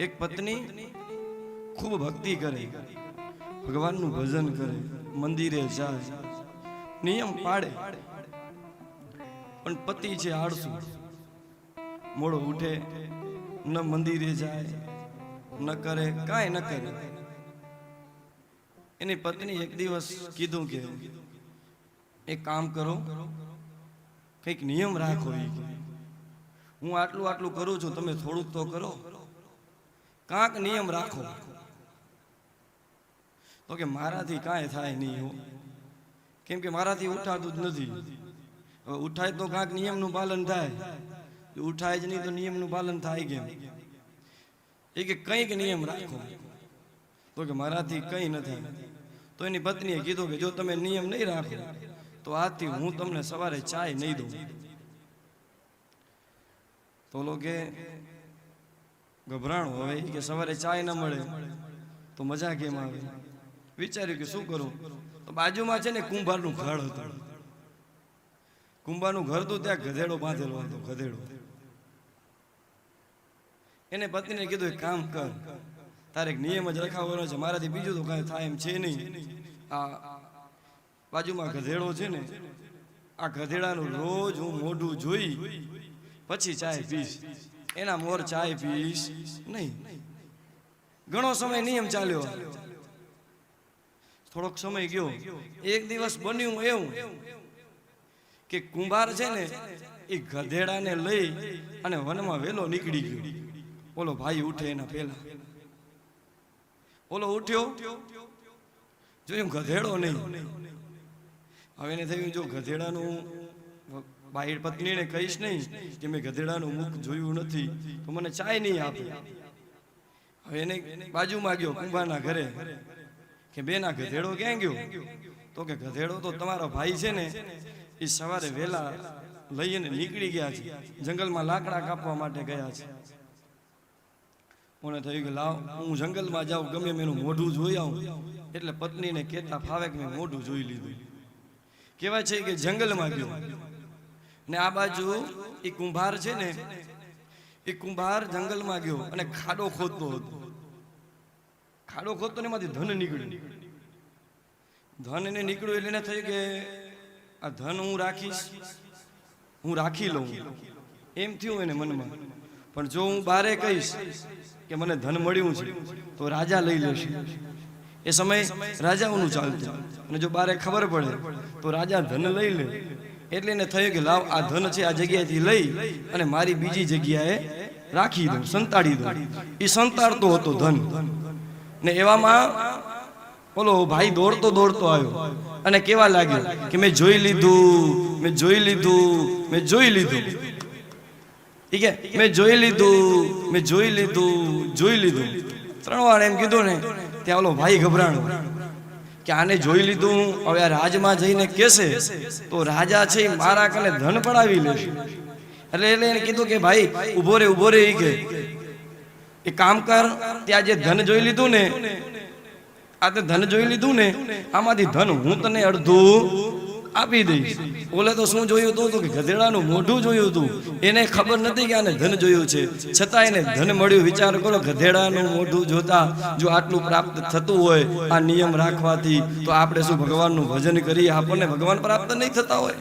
એક પત્ની ખૂબ ભક્તિ કરે, ભગવાનનું ભજન કરે, મંદિરે જાય, નિયમ પાડે. પણ પતિ છે આળસુ. મોડો ઉઠે, ન મંદિરે જાય, ન કરે, કાંઈ ન કરે. એની પત્ની એક દિવસ કીધું કે, એક કામ કરો, કંઈક નિયમ રાખો હું આટલું આટલું કરું છું, તમે થોડુંક તો કરો. કાંક નિયમ રાખો. તો કે મારાથી કાંઈ થાય નહીં હો. કેમ કે મારાથી ઉઠાતું જ નથી. હવે ઉઠાય તો કાંક નિયમનું પાલન થાય. ઉઠાય જ નહીં તો નિયમનું પાલન થાય કેમ? એ કે કંઈક નિયમ રાખો. તો કે મારાથી કંઈ ન થાય તો એની પત્નીએ કીધું કે જો તમે નિયમ નહીં રાખો, તો આજથી હું તમને સવારે ચાય નહીં દઉં. તો લોકો કે ગભરાણો હવે કે સવારે ચાય ન મળે. તો મજા કેમ આવે? વિચાર્યું કે શું કરું? તો બાજુમાં છે ને કુંભારનું ઘર હતું. કુંભારનું ઘર હતું ત્યાં ગધેડો બાંધેલો હતો, ગધેડો. એને પત્નીને કીધું, એક કામ કર, તારે નિયમ જ રખાવવાનો છે, મારાથી બીજું તો કાંઈ થાય એમ છે નહીં. આ બાજુમાં ગધેડો છે ને, આ ગધેડાનું રોજ હું મોઢું જોઈ, પછી ચાય પીશ. એના મોર ચાય પીશ. નહીં. ઘણો સમય નિયમ ચાલ્યો. થોડોક સમય ગયો. એક દિવસ બન્યું એવું કે કુંભાર છે ને, એ ગધેડાને લઈ અને વનમાં વેલો નીકળી ગયો. ઓલો ભાઈ ઉઠે એના પહેલા. ઓલો ઉઠ્યો. જોયું ગધેડો નહીં. હવે એને થયું જો ગધેડાનું બાઈ પત્નીને કહીશ નહીં કે મેં ગધેડાનું મુખ જોયું નથી તો મને ચાય નહીં આપે. હવે એને બાજુમાં ગયો કુંભાના ઘરે કે બેના ગધેડો ક્યાં ગયો? તો કે ગધેડો તો તમારો ભાઈ છે ને એ સવારે વહેલા લઈને નીકળી ગયા છે. જંગલમાં લાકડા કાપવા માટે ગયા છે. મને થયું કે લાવ હું જંગલમાં જાઉં ગમે એનું મોઢું જોઈ આવું. એટલે પત્નીને કહેતા ફાવે કે મેં મોઢું જોઈ લીધું. કહેવાય છે કે જંગલમાં ગયો. ને આ બાજુ એ કુંભાર છે ને, એ કુંભાર જંગલમાં ગયો અને ખાડો ખોદતો હતો. ખાડો ખોદતો ને એમાંથી ધન નીકળ્યું. ધન એને નીકળ્યું એટલે એને થયું કે આ ધન હું રાખીશ, હું રાખી લઉં. એમ થયું એને મનમાં. પણ જો હું બારે કહીશ કે મને ધન મળ્યું છે, તો રાજા લઈ લેશે. એ સમય રાજાઓનું ચાલતું. અને જો બારે ખબર પડે, તો રાજા ધન લઈ લે. એટલે એને થયું કે લાવ, આ ધન છે આ જગ્યાએથી લઈ અને મારી બીજી જગ્યાએ રાખી દઉં, સંતાડી દઉં. એ સંતાડતો હતો ધન. ને એવામાં ઓલો ભાઈ દોડતો દોડતો આવ્યો. અને કેવા લાગ્યો કે મેં જોઈ લીધું, મેં જોઈ લીધું, મેં જોઈ લીધું. ઠીક મેં જોઈ લીધું, મેં જોઈ લીધું જોઈ લીધું. ત્રણ વાર એમ કીધું ને, ત્યાં ઓલો ભાઈ ગભરાણો. કે આને જોઈ લીધું, હવે આ રાજમાં જઈને કેસે, તો રાજા છે મારા કને ધન પડાવી લેશે એટલે એટલે એને કીધું કે ભાઈ ઊભો રે ઊભો રે એ કે. એ કામ કર, ત્યાં જે ધન જોઈ લીધું ને, આ તે ધન જોઈ લીધું ને, આમાંથી ધન હું તને અડધું આપી દઈશ. ઓલે તો શું જોયું હતું કે ગધેડાનું મોઢું જોયું હતું એને ખબર નથી કે આને ધન જોયું છે. છતાં એને ધન મળ્યું. વિચાર કરો, ગધેડાનું મોઢું જોતા જો આટલું પ્રાપ્ત થતું હોય, આ નિયમ રાખવાથી તો આપણે શું ભગવાનનું ભજન કરીએ? આપણને ભગવાન પ્રાપ્ત નહીં થતા હોય.